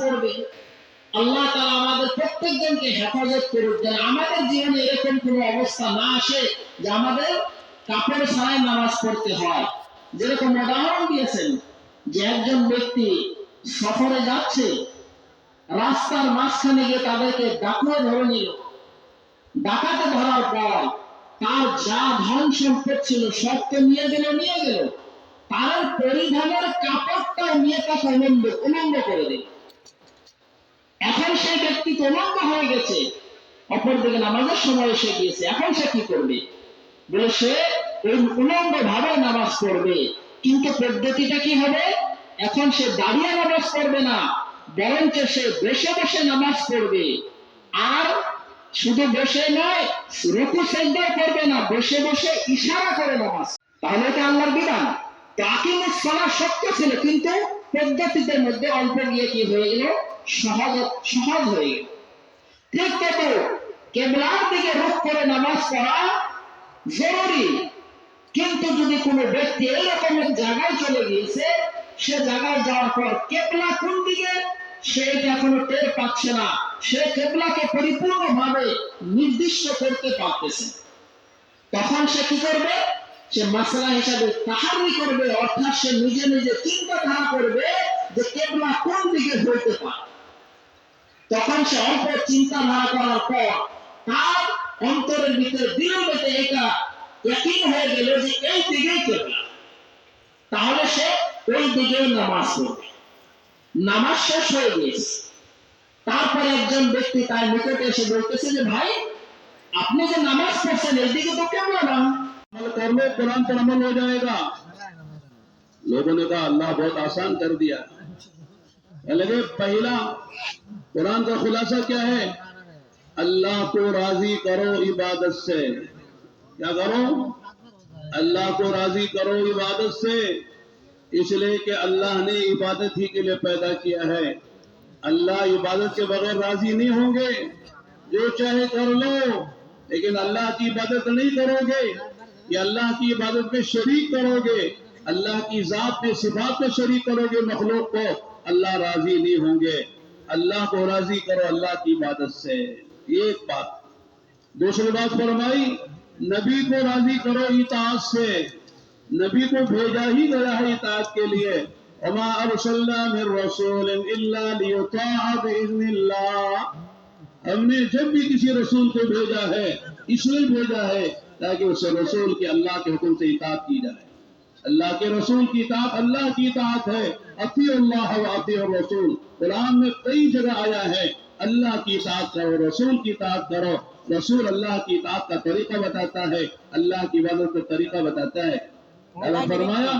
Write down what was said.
করবে। আল্লাহ তাআলা আমাদের প্রত্যেকজনকে হেফাজত করুক যেন আমাদের জীবনে এরকম কোনো অবস্থা না আসে যে আমাদের নামাজ পড়তে হয়। যেরকম উদাহরণ দিয়েছেন যে একজন ব্যক্তি সফরে যাচ্ছে, রাস্তার মাঝখানে গিয়ে তাদেরকে ডাকুয়ে ধরে নিল। ডাকাতে ধরার পর তার যা ধন সম্পদ ছিল সবকে নিয়ে গেল নিয়ে গেল। তার পরিধানের কাপড়টা নিয়ে তাকে উলম্ব উলম্ব করে দিল। সেই ব্যক্তি উলম্ব হয়ে গেছে। অপরদিকে নামাজের সময় এসে গিয়েছে। এখন সে কি করবে? বলে সে ওই উলম্ব ভাবে নামাজ পড়বে। কিন্তু পদ্ধতিটা কি হবে? এখন সে দাঁড়িয়ে নামাজ পড়বে না, বরঞ্চ সে বসে বসে নামাজ পড়বে। আর শুধু বসে নয়, রুকু সেজদা করবে না, বসে বসে ইশারা করে নামাজ। তাহলে এটা আল্লাহর বিধান। তাকিমুস সালাহ শক্ত ছিল, কিন্তু পদ্ধতিদের মধ্যে অল্প গিয়ে কি হয়ে গেল? সহজ সহজ হয়ে গেল। ঠিক তত কেবলার দিকে রুখ করে নামাজ পড়া জরুরি। কিন্তু যদি কোনো ব্যক্তি এইরকম জায়গায় চলে গিয়েছে, সে জায়গায় যাওয়ার পর কেবলা কোন দিকে? সে এখনও টের পাচ্ছে না। সে কেবলাকে পরিপূর্ণভাবে নির্দিষ্ট করতে পারতেছে তখন সে কি করবে? সে মাসলা হিসাবে তাহারি করবে, অর্থাৎ সে নিজে নিজে চিন্তাধারা করবে যে কেবলা কোন দিকে হইতে পারে। তখন সে অল্প চিন্তাধারা করার পর তার অন্তরের ভিতরে বিলম্বিতে এটা একই হয়ে গেল যে এই দিকেই কেবলা। তাহলে সে ওই দিকেই নামাজ পড়বে। নামাজ শেষ হয়ে গিয়েছে। তারপরে একজন ব্যক্তি তার নিকটে এসে বলতেছে যে, ভাই, আপনি যে নামাজ পড়ছেন এইদিকে তো কেমন না کر لو قرآن پر عمل ہو جائے گا۔ لوگوں نے کہا، اللہ بہت آسان کر دیا۔ لگے پہلا، قرآن کا خلاصہ کیا ہے؟ اللہ کو راضی کرو عبادت سے۔ کیا کرو؟ اللہ کو راضی کرو عبادت سے۔ اس لیے کہ اللہ نے عبادت ہی کے لیے پیدا کیا ہے۔ اللہ عبادت کے بغیر راضی نہیں ہوں گے۔ جو چاہے کر لو، لیکن اللہ کی عبادت نہیں کرو گے۔ کہ اللہ کی عبادت میں شریک کرو گے، اللہ کی ذات میں صفات میں شریک کرو گے مخلوق کو، اللہ راضی نہیں ہوں گے۔ اللہ کو راضی کرو اللہ کی عبادت سے۔ ایک بات۔ دوسری بات فرمائی، نبی کو راضی کرو اطاعت سے۔ نبی کو بھیجا ہی گیا ہے اطاعت کے لیے۔ وما ارسلنا من رسول الا ليطاع باذن الله۔ ہم نے جب بھی کسی رسول کو بھیجا ہے، اس لیے بھیجا ہے۔ تاکہ اس رسول کے اللہ کے حکم سے اطاعت کی جائے۔ اللہ کے رسول کی اطاعت اللہ کی اطاعت ہے۔ اطیع اللہ و اطیع الرسول۔ قرآن میں کئی جگہ آیا ہے۔ اللہ کی اطاعت کرو رسول کی اطاعت کرو۔ رسول اللہ کی اطاعت کا طریقہ بتاتا ہے۔ اللہ کی عبادت کا طریقہ بتاتا ہے۔ اللہ فرمایا